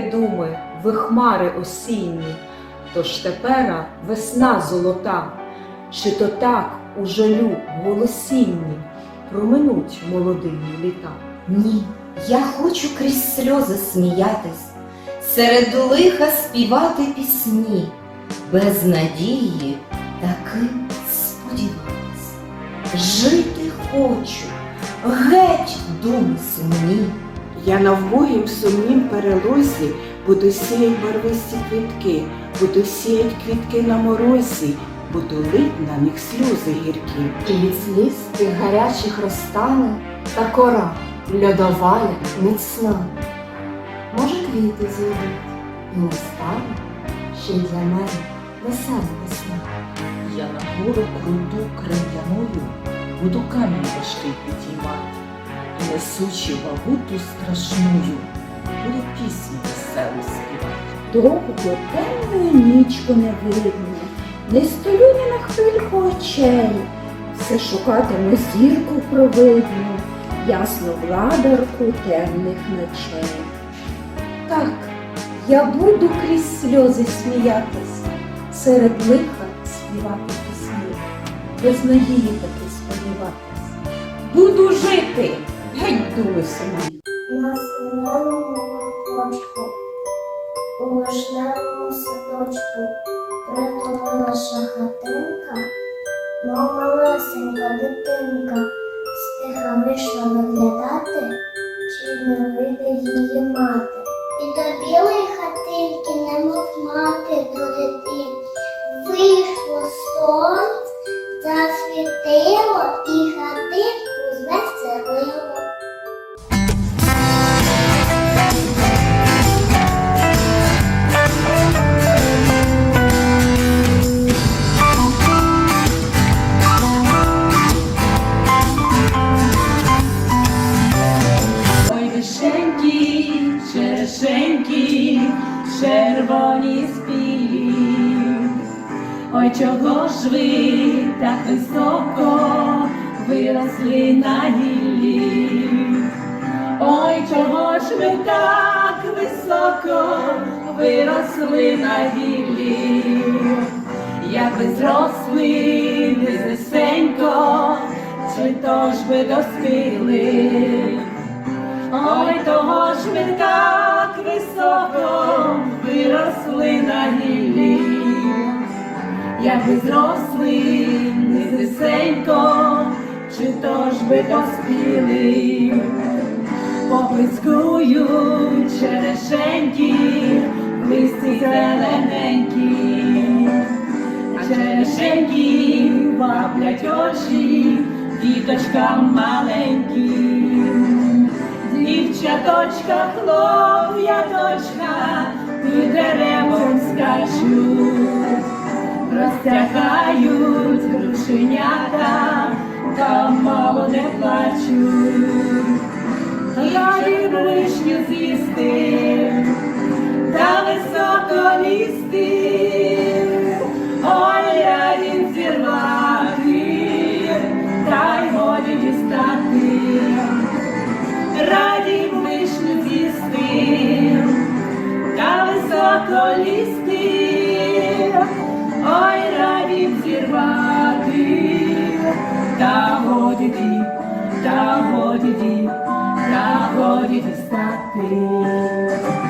те думи, ви хмари осінні, тож тепера весна золота, чи то так у жалю голосінні проминуть молодині літа. Ні, я хочу крізь сльози сміятись, серед лиха співати пісні, без надії таки сподіватись. Жити хочу, геть думи сумні. Я на вбогім сумнім перелозі буду сіять барвисті квітки, буду сіять квітки на морозі, буду лить на них сльози гіркі. І від сліз тих гарячих розтане та кора льодова, міцна. Може, квіти зійдуть, і не стане ще й для мене весела весна. Я на гору круду крем'яною буду камінь важкий підіймати, несучи вагу ту страшною, буду пісню веселу співати. Довго темною нічку не видно, не стою ні на хвильку очей, все шукатиму зірку провидну, ясну владарку темних ночей. Так, я буду крізь сльози сміятись, серед лиха співати пісні, без надії таки сподіватись. Буду жити, геть думи самі. На зеленому листочку, у вишневому садочку, притулилася хатинка, мов малесенька дитинка, стиха вийшла виглядати, чи не вийде її мати. Червоні спілі. Ой, чого ж ви так високо виросли на гіллі? Ой, чого ж ви так високо виросли на гіллі? Як ви зросли низесенько, чи то ж ви доспіли? Ой, того ж ми так високо ви зросли низесенько, чи то ж ви доспіли, поблискують черешеньки, листі зелененькі, а черешеньки ваблять очі діточкам маленьким. Дівчаточка, хлоп'яточка, під деревом скачуть, розтягають рушенята, та мало не плачуть. Раді лишню з'їсти, ой, раді зірвати, та годі діб, та годі діб, та годі дістати.